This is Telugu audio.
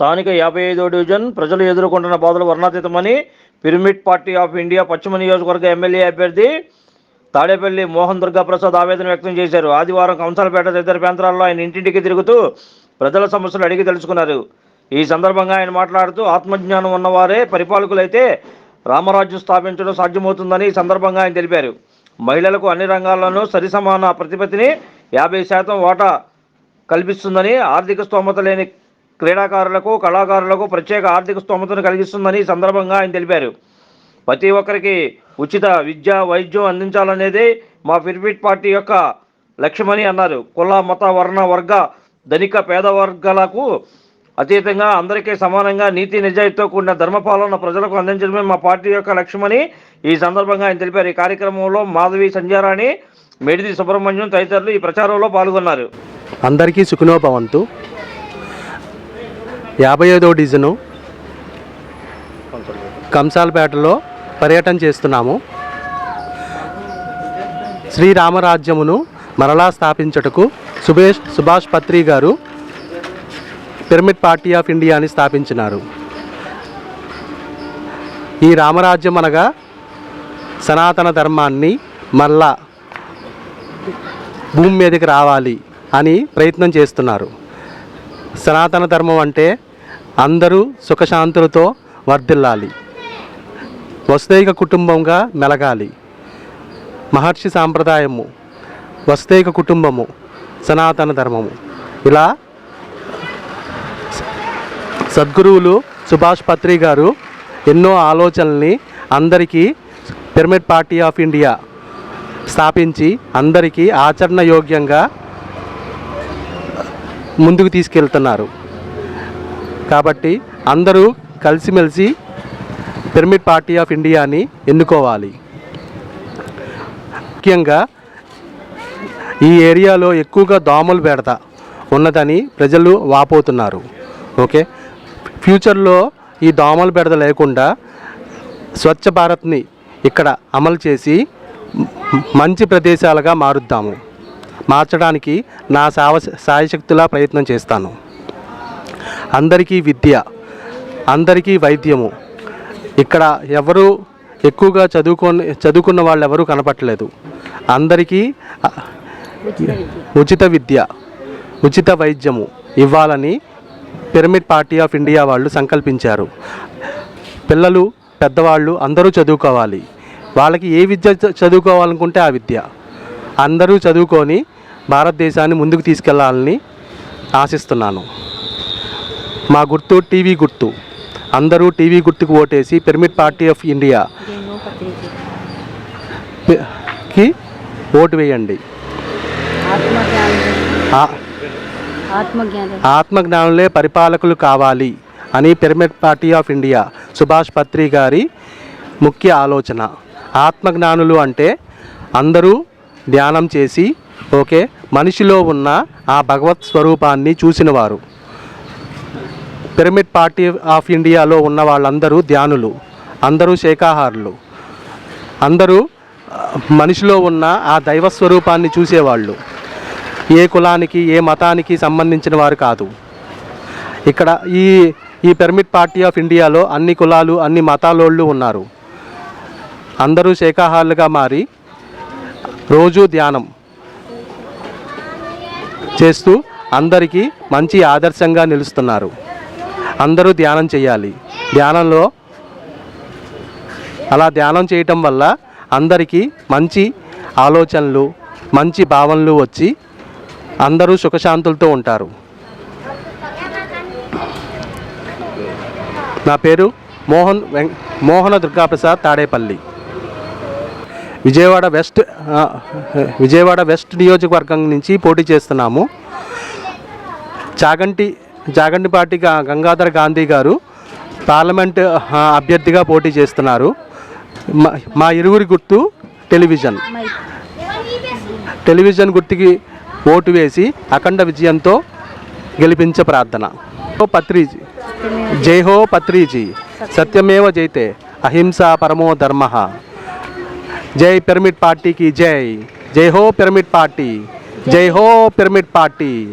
స్థానిక యాభై ఐదో డివిజన్ ప్రజలు ఎదుర్కొంటున్న బాధలు వర్ణాతీతమని పిరమిడ్ పార్టీ ఆఫ్ ఇండియా పశ్చిమ నియోజకవర్గ ఎమ్మెల్యే అభ్యర్థి తాడేపల్లి మోహన్ దుర్గాప్రసాద్ ఆవేదన వ్యక్తం చేశారు. ఆదివారం కంసాలపేట తదితర ప్రాంతాల్లో ఆయన ఇంటింటికి తిరుగుతూ ప్రజల సమస్యలు అడిగి తెలుసుకున్నారు. ఈ సందర్భంగా ఆయన మాట్లాడుతూ ఆత్మజ్ఞానం ఉన్నవారే పరిపాలకులైతే రామరాజ్యం స్థాపించడం సాధ్యమవుతుందని ఈ సందర్భంగా ఆయన తెలిపారు. మహిళలకు అన్ని రంగాల్లోనూ సరిసమాన ప్రతిపత్తిని యాభై శాతం వాటా కల్పిస్తుందని ఆర్థిక స్తోమత లేని క్రీడాకారులకు కళాకారులకు ప్రత్యేక ఆర్థిక స్తోమతను కలిగిస్తుందని సందర్భంగా ఆయన తెలిపారు. ప్రతి ఒక్కరికి ఉచిత విద్య వైద్యం అందించాలనేదే మా ఫిర్ఫిట్ పార్టీ యొక్క లక్ష్యమని అన్నారు. కుల మత వర్ణ వర్గ ధనిక పేద వర్గాలకు అతీతంగా అందరికీ సమానంగా నీతి నిజాయితీతో కూడిన ధర్మపాలన ప్రజలకు అందించడమే మా పార్టీ యొక్క లక్ష్యమని ఈ సందర్భంగా ఆయన తెలిపారు. ఈ కార్యక్రమంలో మాధవి సంధ్యారాణి మెడిది సుబ్రహ్మణ్యం తదితరులు ఈ ప్రచారంలో పాల్గొన్నారు. అందరికీ సుఖనోభవంతు. యాభై ఐదో డివిజను కంసాలపేటలో పర్యటన చేస్తున్నాము. శ్రీరామరాజ్యమును మరలా స్థాపించుటకు సుభేష్ సుభాష్ పత్రి గారు పిరమిడ్ పార్టీ ఆఫ్ ఇండియాని స్థాపించినారు. ఈ రామరాజ్యం అనగా సనాతన ధర్మాన్ని మళ్ళా భూమి మీదకి రావాలి అని ప్రయత్నం చేస్తున్నారు. సనాతన ధర్మం అంటే అందరూ సుఖశాంతులతో వర్ధిల్లాలి. వసుదైక కుటుంబంగా మెలగాలి. మహర్షి సాంప్రదాయము వసుదైక కుటుంబము సనాతన ధర్మము. ఇలా సద్గురువులు సుభాష్ పత్రి గారు ఎన్నో ఆలోచనల్ని అందరికీ పిరమిడ్ పార్టీ ఆఫ్ ఇండియా స్థాపించి అందరికీ ఆచరణ యోగ్యంగా ముందుకు తీసుకెళ్తున్నారు. కాబట్టి అందరూ కలిసిమెలిసి పిరమిడ్ పార్టీ ఆఫ్ ఇండియాని ఎన్నుకోవాలి. ముఖ్యంగా ఈ ఏరియాలో ఎక్కువగా దోమలు బెడత ఉన్నదని ప్రజలు వాపోతున్నారు. ఓకే? ఫ్యూచర్లో ఈ దోమలు బెడద లేకుండా స్వచ్ఛ భారత్ని ఇక్కడ అమలు చేసి మంచి ప్రదేశాలుగా మారుద్దాము. మార్చడానికి నా సావ సాయశక్తులా ప్రయత్నం చేస్తాను. అందరికీ విద్య అందరికీ వైద్యము. ఇక్కడ ఎవరు ఎక్కువగా చదువుకొని చదువుకున్న వాళ్ళు ఎవరు కనపట్లేదు అందరికీ ఉచిత విద్య ఉచిత వైద్యము ఇవ్వాలని పిరమిడ్ పార్టీ ఆఫ్ ఇండియా వాళ్ళు సంకల్పించారు. పిల్లలు పెద్దవాళ్ళు అందరూ చదువుకోవాలి. వాళ్ళకి ఏ విద్య చదువుకోవాలనుకుంటే ఆ విద్య. అందరూ చదువుకొని భారతదేశాన్ని ముందుకు తీసుకెళ్ళాలని ఆశిస్తున్నాను. మా గుర్తు టీవీ గుర్తు. అందరూ టీవీ గుర్తుకు ఓటేసి పిరమిడ్ పార్టీ ఆఫ్ ఇండియా. కి ఓటు వేయండి. ఆత్మజ్ఞానులే పరిపాలకులు కావాలి అని pyramid party of India. Subhash Patri గారి ముఖ్య ఆలోచన. ఆత్మజ్ఞానులు అంటే అందరూ ధ్యానం చేసి ఓకే మనిషిలో ఉన్న ఆ భగవత్ స్వరూపాన్ని చూసినవారు. పిరమిడ్ పార్టీ ఆఫ్ ఇండియాలో ఉన్న వాళ్ళందరూ ధ్యానులు అందరూ శాకాహారులు అందరూ మనిషిలో ఉన్న ఆ దైవ స్వరూపాన్ని చూసేవాళ్ళు. ఏ కులానికి ఏ మతానికి సంబంధించిన వారు కాదు. ఇక్కడ ఈ ఈ పిరమిడ్ పార్టీ ఆఫ్ ఇండియాలో అన్ని కులాలు అన్ని మతాలోళ్ళు ఉన్నారు. అందరూ శాకాహారులుగా మారి రోజు ధ్యానం చేస్తూ అందరికీ మంచి ఆదర్శంగా నిలుస్తున్నారు. అందరూ ధ్యానం చేయాలి. ధ్యానంలో అలా ధ్యానం చేయటం వల్ల అందరికీ మంచి ఆలోచనలు మంచి భావనలు వచ్చి అందరూ సుఖశాంతులతో ఉంటారు. నా పేరు మోహన్ వెం మోహన దుర్గాప్రసాద్ తాడేపల్లి. విజయవాడ వెస్ట్ విజయవాడ వెస్ట్ నియోజకవర్గం నుంచి పోటీ చేస్తున్నాము. చాగంటి జాగండి పార్టీ గంగాధర్ గాంధీ గారు పార్లమెంట్ అభ్యర్థిగా పోటీ చేస్తున్నారు. మా- మా ఇరువురి గుర్తు టెలివిజన్. టెలివిజన్ గుర్తుకి ఓటు వేసి అఖండ విజయంతో గెలిపించే ప్రార్థన. ఓ పత్రిజీ. జై హో పత్రిజీ. సత్యమేవ జైతే. అహింస పరమో ధర్మ. జై పిరమిడ్ పార్టీకి జై. జై హో పిరమిడ్ పార్టీ. జై హో పిరమిడ్ పార్టీ.